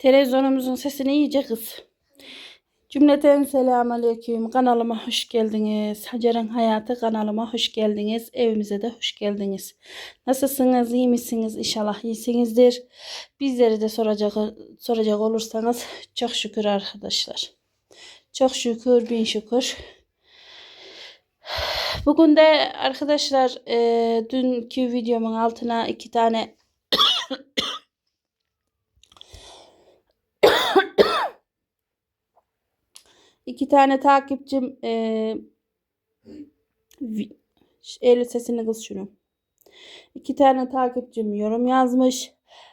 Televizyonumuzun sesini iyice kız. Cümleten selamünaleyküm. Kanalıma hoş geldiniz. Hacer'in Hayatı kanalıma hoş geldiniz. Evimize de hoş geldiniz. Nasılsınız? iyi misiniz? İnşallah iyisinizdir. Bizleri de soracak soracak olursanız çok şükür arkadaşlar. Çok şükür, bin şükür. Bugün de arkadaşlar e, dünkü videomun altına iki tane iki tane takipçim e, Eylül sesini kız şunu. İki tane takipçim yorum yazmış.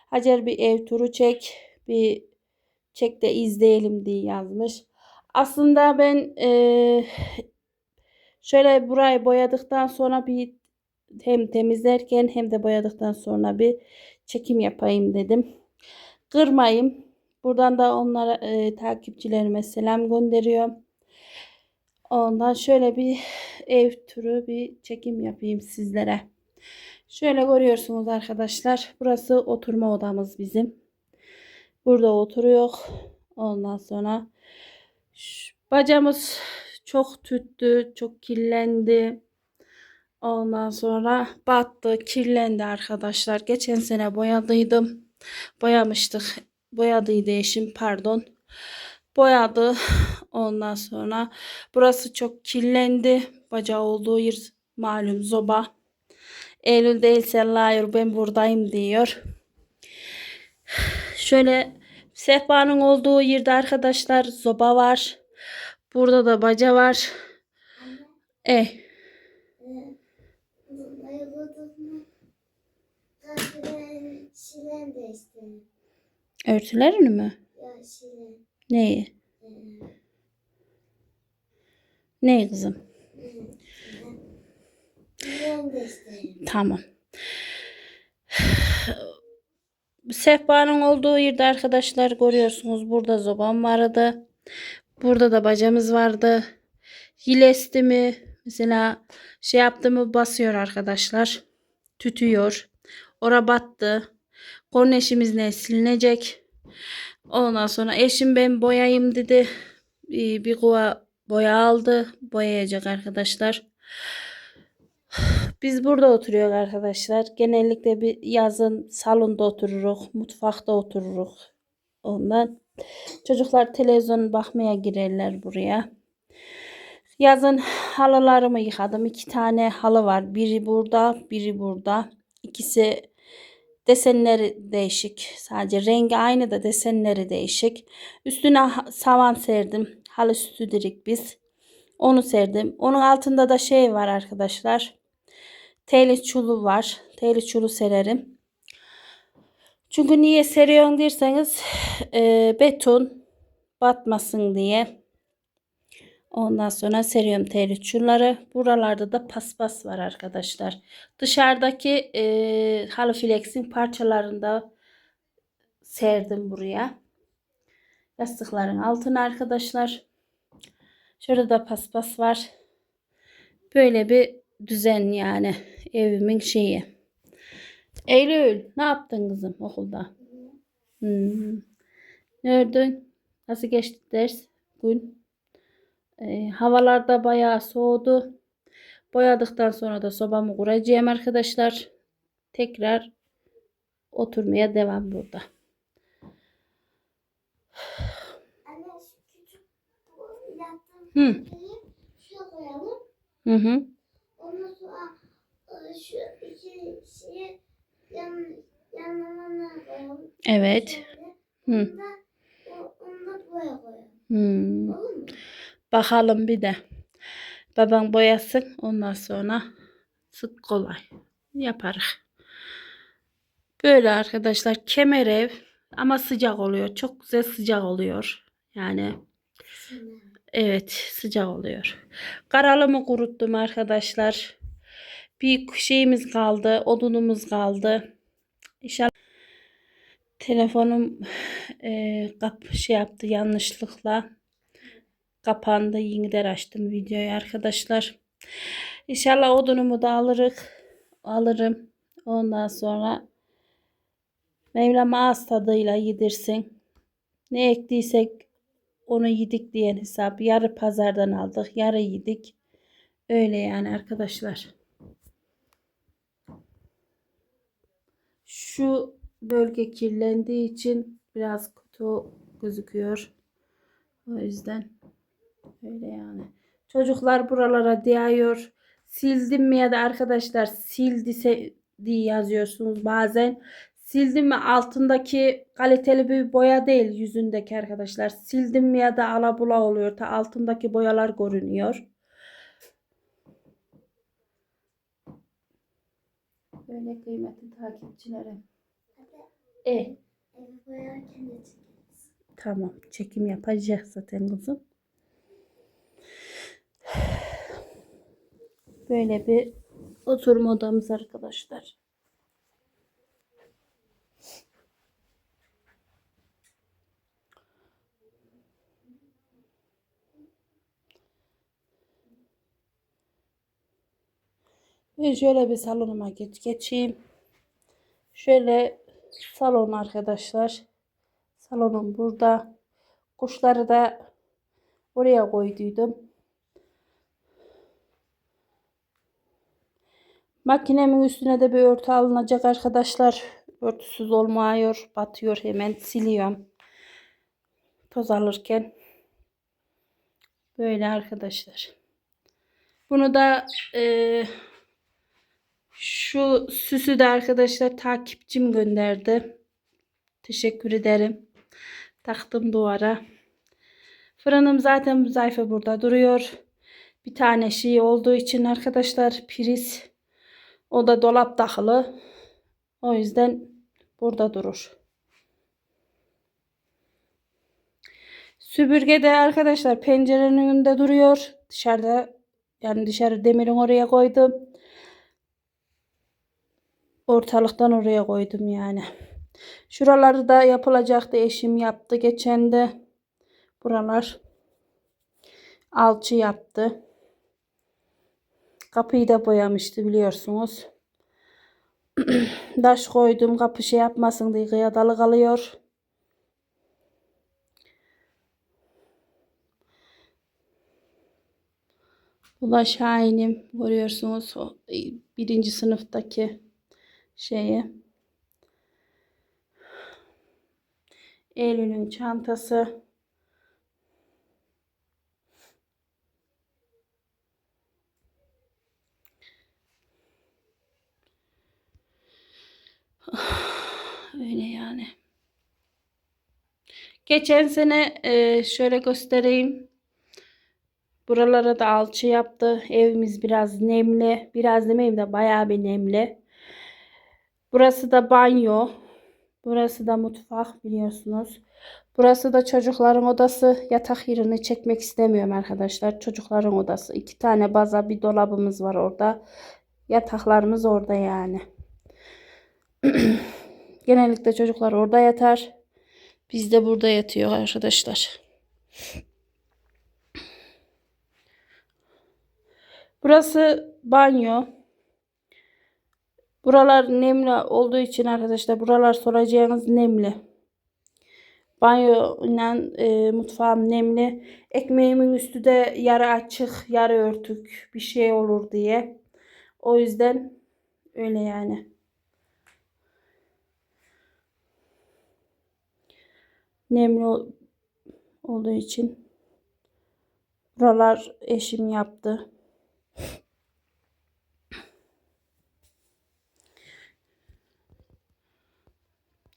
Hacer bir ev turu çek. Bir çek de izleyelim diye yazmış. Aslında ben e, şöyle burayı boyadıktan sonra bir hem temizlerken hem de boyadıktan sonra bir çekim yapayım dedim. Kırmayayım. Buradan da onlara e, takipçilerime selam gönderiyorum. Ondan şöyle bir ev turu bir çekim yapayım sizlere. Şöyle görüyorsunuz arkadaşlar. Burası oturma odamız bizim. Burada oturuyor. Ondan sonra bacamız çok tüttü, çok kirlendi. Ondan sonra battı, kirlendi arkadaşlar. Geçen sene boyadıydım. Boyamıştık. Boyadıydı eşim pardon. Boyadı. Ondan sonra burası çok kirlendi. Bacağı olduğu yer malum zoba. Eylül değilse hayır ben buradayım diyor. Şöyle sehpanın olduğu yerde arkadaşlar zoba var. Burada da baca var. E Şilen de işte. Örtülerini mi? Ya şilen. Neyi? Neyi kızım? De işte. Tamam. Sehpanın olduğu yerde arkadaşlar görüyorsunuz. Burada zobam vardı. Burada da bacamız vardı. Yilesti mi? Mesela şey yaptı mı basıyor arkadaşlar. Tütüyor. Ora battı. Korneşimiz ne silinecek. Ondan sonra eşim ben boyayayım dedi. Bir, bir kova boya aldı. Boyayacak arkadaşlar. Biz burada oturuyoruz arkadaşlar. Genellikle bir yazın salonda otururuz, mutfakta otururuz. Ondan çocuklar televizyon bakmaya girerler buraya. Yazın halılarımı yıkadım. İki tane halı var. Biri burada, biri burada. İkisi desenleri değişik. Sadece rengi aynı da desenleri değişik. Üstüne savan serdim. Halı sütü dedik biz. Onu serdim. Onun altında da şey var arkadaşlar. Teli çulu var. Teli çulu sererim. Çünkü niye seriyorsun derseniz e, beton batmasın diye. Ondan sonra seriyorum çulları. Buralarda da paspas var arkadaşlar. Dışarıdaki e, halı flexin parçalarında serdim buraya. Yastıkların altına arkadaşlar. Şurada da paspas var. Böyle bir düzen yani evimin şeyi. Eylül ne yaptın kızım okulda? Hmm. Nereden? Nasıl geçti ders? Gün. Ee, havalarda bayağı soğudu. Boyadıktan sonra da sobamı kuracağım arkadaşlar. Tekrar oturmaya devam burada. Hı. Hı hı. Ondan sonra e, şu iki şeyi yan, yanlarına koyalım. Evet. Şöyle. Hı. Onu da, o- onu da buraya koyalım. Hmm. Olur mu? Bakalım bir de. Babam boyasın. Ondan sonra sık kolay. Yaparız. Böyle arkadaşlar kemer ev ama sıcak oluyor. Çok güzel sıcak oluyor. Yani evet sıcak oluyor. Karalımı kuruttum arkadaşlar. Bir şeyimiz kaldı. Odunumuz kaldı. İnşallah telefonum e, kap şey yaptı yanlışlıkla kapandı. Yeniden açtım videoyu arkadaşlar. İnşallah odunumu da alırız. Alırım. Ondan sonra Mevlam ağız tadıyla yedirsin. Ne ektiysek onu yedik diyen hesap. Yarı pazardan aldık, yarı yedik. Öyle yani arkadaşlar. Şu bölge kirlendiği için biraz kötü gözüküyor. O yüzden öyle yani. Çocuklar buralara değiyor. Sildim mi ya da arkadaşlar sildise diye yazıyorsunuz bazen. Sildim mi altındaki kaliteli bir boya değil yüzündeki arkadaşlar. Sildim mi ya da alabula oluyor. Ta altındaki boyalar görünüyor. Böyle kıymetli takipçilerim. Hadi E. Tamam. Çekim yapacağız zaten kızım. Böyle bir oturma odamız arkadaşlar. Ve şöyle bir salonuma geç geçeyim. Şöyle salon arkadaşlar. Salonum burada. Kuşları da oraya koyduydum. Makinemin üstüne de bir örtü alınacak arkadaşlar. Örtüsüz olmuyor. Batıyor hemen siliyorum. Toz alırken. Böyle arkadaşlar. Bunu da eee şu süsü de arkadaşlar takipçim gönderdi. Teşekkür ederim. Taktım duvara. Fırınım zaten bu zayıfı burada duruyor. Bir tane şey olduğu için arkadaşlar priz. O da dolap takılı. O yüzden burada durur. Süpürge de arkadaşlar pencerenin önünde duruyor. Dışarıda yani dışarı demirin oraya koydum. Ortalıktan oraya koydum yani. Şuraları da yapılacaktı. Eşim yaptı geçen de. Buralar alçı yaptı. Kapıyı da boyamıştı biliyorsunuz. Taş koydum kapı şey yapmasın diye kıyadalı kalıyor. Bu da Şahin'im. Görüyorsunuz birinci sınıftaki şeyi. Eylül'ün çantası. Öyle yani. Geçen sene e, şöyle göstereyim. Buralara da alçı yaptı. Evimiz biraz nemli. Biraz demeyeyim de bayağı bir nemli. Burası da banyo. Burası da mutfak biliyorsunuz. Burası da çocukların odası. Yatak yerini çekmek istemiyorum arkadaşlar. Çocukların odası. İki tane baza bir dolabımız var orada. Yataklarımız orada yani. Genellikle çocuklar orada yatar. Biz de burada yatıyor arkadaşlar. Burası banyo. Buralar nemli olduğu için arkadaşlar buralar soracağınız nemli. Banyo ile e, mutfağım nemli. Ekmeğimin üstü de yarı açık, yarı örtük bir şey olur diye. O yüzden öyle yani. Nemli ol- olduğu için buralar eşim yaptı.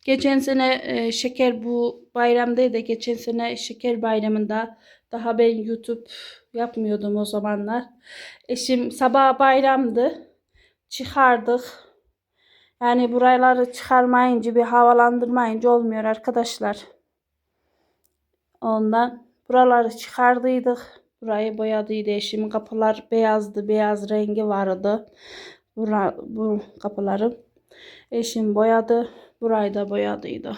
Geçen sene e, şeker bu bayramdaydı. Geçen sene şeker bayramında daha ben YouTube yapmıyordum o zamanlar. Eşim sabah bayramdı. Çıkardık. Yani buraları çıkarmayınca bir havalandırmayınca olmuyor arkadaşlar. Ondan buraları çıkardıydık. Burayı boyadıydı eşim. Kapılar beyazdı. Beyaz rengi vardı. Bura, bu kapıların. Eşim boyadı. Burayı da boyadıydı.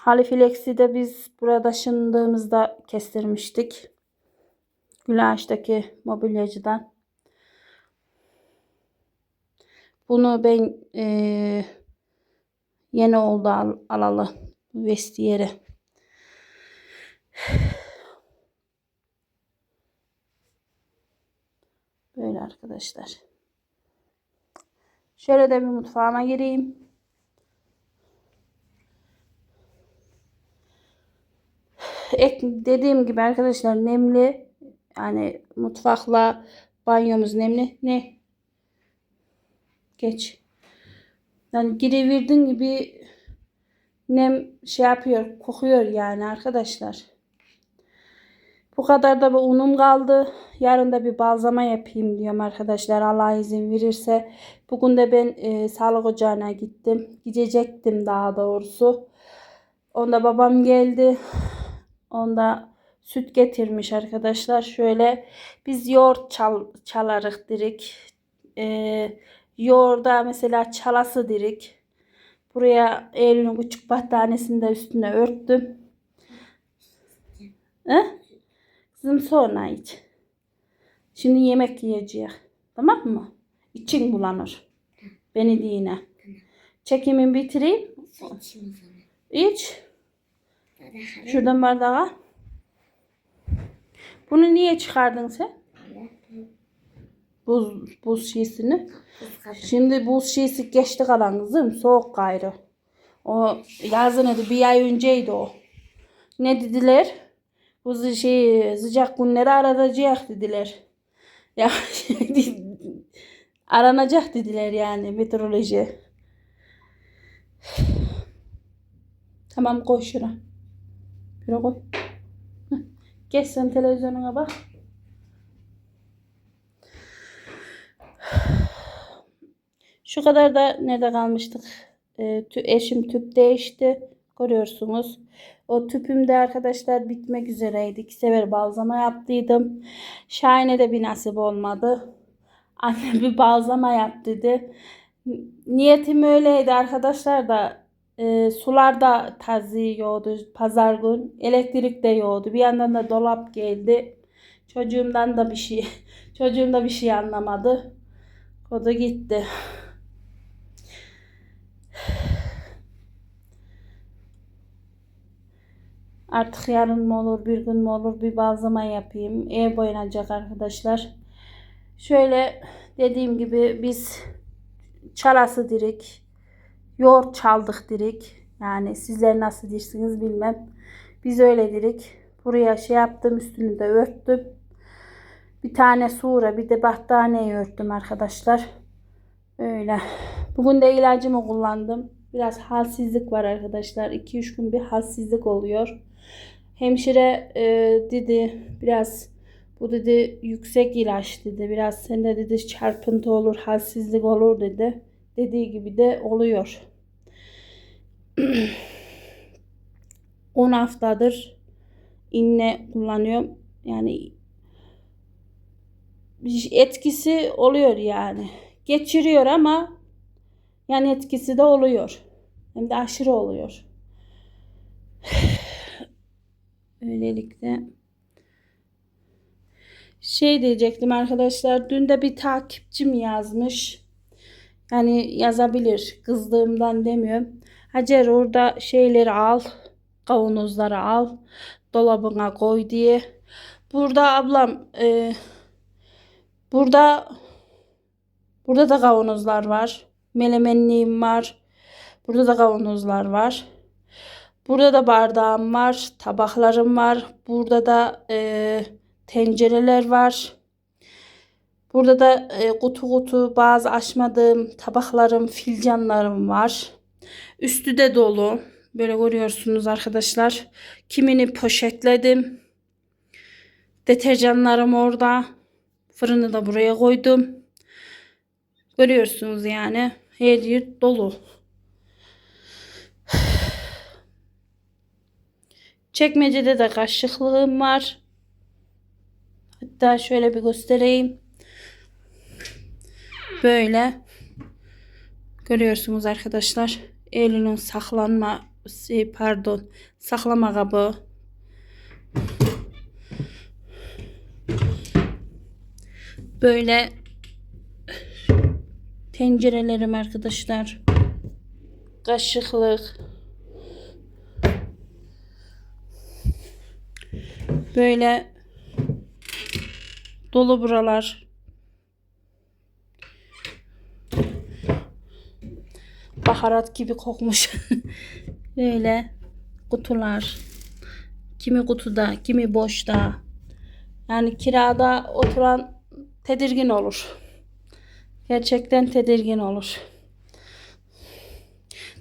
Halifilex'i de biz burada taşındığımızda kestirmiştik. Gülaş'taki mobilyacıdan. Bunu ben eee, Yeni oldu al, alalı vestiyeri. Böyle arkadaşlar. Şöyle de bir mutfağıma gireyim. Ek, dediğim gibi arkadaşlar nemli. Yani mutfakla banyomuz nemli. Ne? Geç. Yani girivirdin gibi nem şey yapıyor, kokuyor yani arkadaşlar. Bu kadar da bir unum kaldı. Yarın da bir balzama yapayım diyorum arkadaşlar. Allah izin verirse. Bugün de ben e, sağlık ocağına gittim. Gidecektim daha doğrusu. Onda babam geldi. Onda süt getirmiş arkadaşlar. Şöyle biz yoğurt çal, çalarık dirik. E, yoğurda mesela çalası dirik. Buraya Eylül'ün küçük battaniyesini de üstüne örttüm. He? Kızım sonra iç. Şimdi yemek yiyeceğiz. Tamam mı? İçin bulanır. Beni dine. Çekimimi bitireyim. İç. Şuradan bardağa. Bunu niye çıkardın sen? Buz, buz kadın. Şimdi buz şişesi geçti kalan kızım. Soğuk gayrı. O yazın adı bir ay önceydi o. Ne dediler? Bu şey sıcak günleri aranacak dediler. Ya aranacak dediler yani meteoroloji. Tamam koy şuna. Şuna koy. Geç sen televizyonuna bak. Şu kadar da nerede kalmıştık? Ee, tü- eşim tüp değişti. Görüyorsunuz. O tüpümde arkadaşlar bitmek üzereydi. İki sefer balzama yaptıydım. Şahin'e de bir nasip olmadı. Annem bir balzama yap dedi. Niyetim öyleydi arkadaşlar da e, sular da tazi yoğdu pazar gün. Elektrik de yoğdu. Bir yandan da dolap geldi. Çocuğumdan da bir şey çocuğum da bir şey anlamadı. O da gitti. Artık yarın mı olur, bir gün mü olur bir balzama yapayım. Ev boyanacak arkadaşlar. Şöyle dediğim gibi biz çalası dirik, yoğurt çaldık dirik. Yani sizler nasıl dirsiniz bilmem. Biz öyle dirik. Buraya şey yaptım üstünü de örttüm. Bir tane sura bir de battaniye örttüm arkadaşlar. Öyle. Bugün de ilacımı kullandım. Biraz halsizlik var arkadaşlar. 2-3 gün bir halsizlik oluyor. Hemşire e, dedi biraz bu dedi yüksek ilaç dedi. Biraz sende dedi çarpıntı olur, halsizlik olur dedi. Dediği gibi de oluyor. 10 haftadır inne kullanıyorum. Yani etkisi oluyor yani. Geçiriyor ama yani etkisi de oluyor. Hem de aşırı oluyor. Öylelikle şey diyecektim arkadaşlar. Dün de bir takipçim yazmış. Yani yazabilir. Kızdığımdan demiyorum. Hacer orada şeyleri al. Kavanozları al. Dolabına koy diye. Burada ablam e, burada burada da kavanozlar var. Melemenliğim var. Burada da kavanozlar var. Burada da bardağım var. Tabaklarım var. Burada da e, tencereler var. Burada da e, kutu kutu bazı açmadığım tabaklarım, filcanlarım var. Üstü de dolu. Böyle görüyorsunuz arkadaşlar. Kimini poşetledim. Deterjanlarım orada. Fırını da buraya koydum. Görüyorsunuz yani. Her yer dolu. Çekmecede de kaşıklığım var. Hatta şöyle bir göstereyim. Böyle. Görüyorsunuz arkadaşlar. Eylül'ün saklanma pardon saklama kabı. Böyle tencerelerim arkadaşlar. kaşıklık. Böyle dolu buralar. Baharat gibi kokmuş. Böyle kutular. Kimi kutuda, kimi boşta. Yani kirada oturan tedirgin olur. Gerçekten tedirgin olur.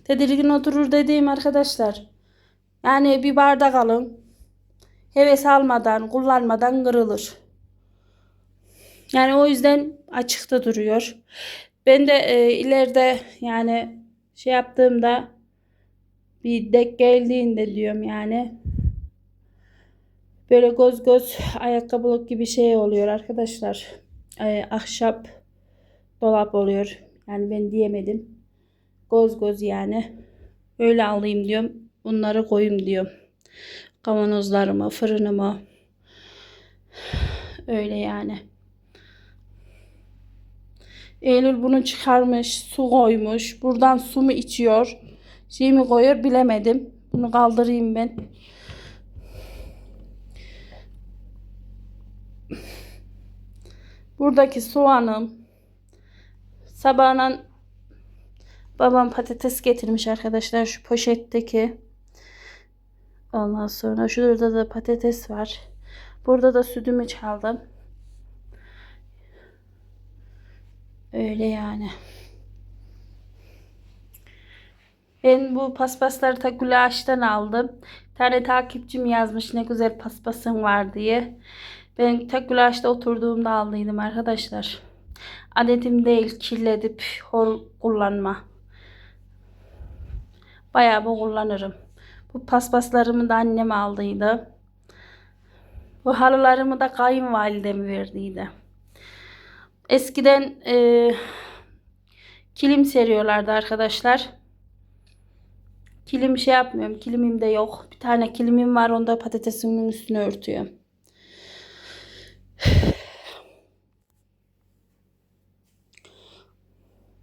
Tedirgin oturur dediğim arkadaşlar. Yani bir bardak alın. Heves almadan, kullanmadan kırılır. Yani o yüzden açıkta duruyor. Ben de e, ileride yani şey yaptığımda bir dek geldiğinde diyorum yani böyle göz göz ayakkabılık gibi şey oluyor arkadaşlar. E, ahşap dolap oluyor. Yani ben diyemedim. Göz göz yani. Öyle alayım diyorum. Bunları koyayım diyorum. Kavanozlarımı, fırınımı. Öyle yani. Eylül bunu çıkarmış, su koymuş. Buradan su mu içiyor? Şey mi koyuyor bilemedim. Bunu kaldırayım ben. Buradaki soğanım. Sabahına babam patates getirmiş arkadaşlar şu poşetteki. Ondan sonra şurada da patates var. Burada da sütümü çaldım. Öyle yani. Ben bu paspasları ta Gülaş'tan aldım. Bir tane takipçim yazmış ne güzel paspasın var diye. Ben ta Gülaş'ta oturduğumda aldıydım arkadaşlar. Adetim değil kirledip hor kullanma. Bayağı bu kullanırım. Bu paspaslarımı da annem aldıydı. Bu halılarımı da kayınvalidem verdiydi. Eskiden e, kilim seriyorlardı arkadaşlar. Kilim şey yapmıyorum. Kilimim de yok. Bir tane kilimim var. Onda patatesimin üstüne örtüyorum.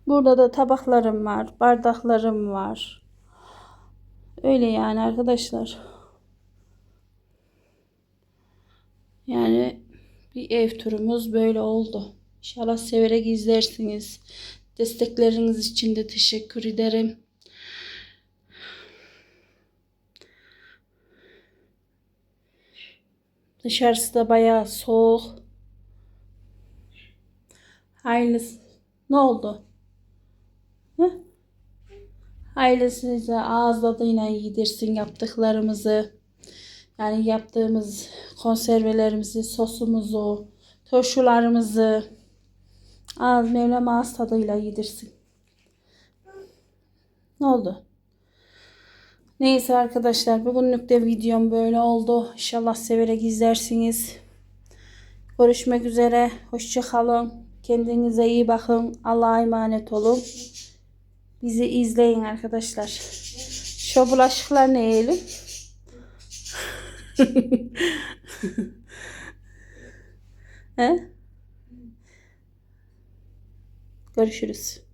Burada da tabaklarım var. Bardaklarım var. Öyle yani arkadaşlar. Yani bir ev turumuz böyle oldu. İnşallah severek izlersiniz. Destekleriniz için de teşekkür ederim. Dışarısı da bayağı soğuk. Hayırlısı. Ne oldu? Hı? Hayırlısıysa ağız tadıyla yedirsin yaptıklarımızı. Yani yaptığımız konservelerimizi, sosumuzu, turşularımızı ağız Mevlam ağız tadıyla yedirsin. Ne oldu? Neyse arkadaşlar bugünlük de videom böyle oldu. İnşallah severek izlersiniz. Görüşmek üzere. Hoşça kalın. Kendinize iyi bakın. Allah'a emanet olun. Bizi izleyin arkadaşlar. Şu bulaşıklar ne yiyelim? He? Görüşürüz.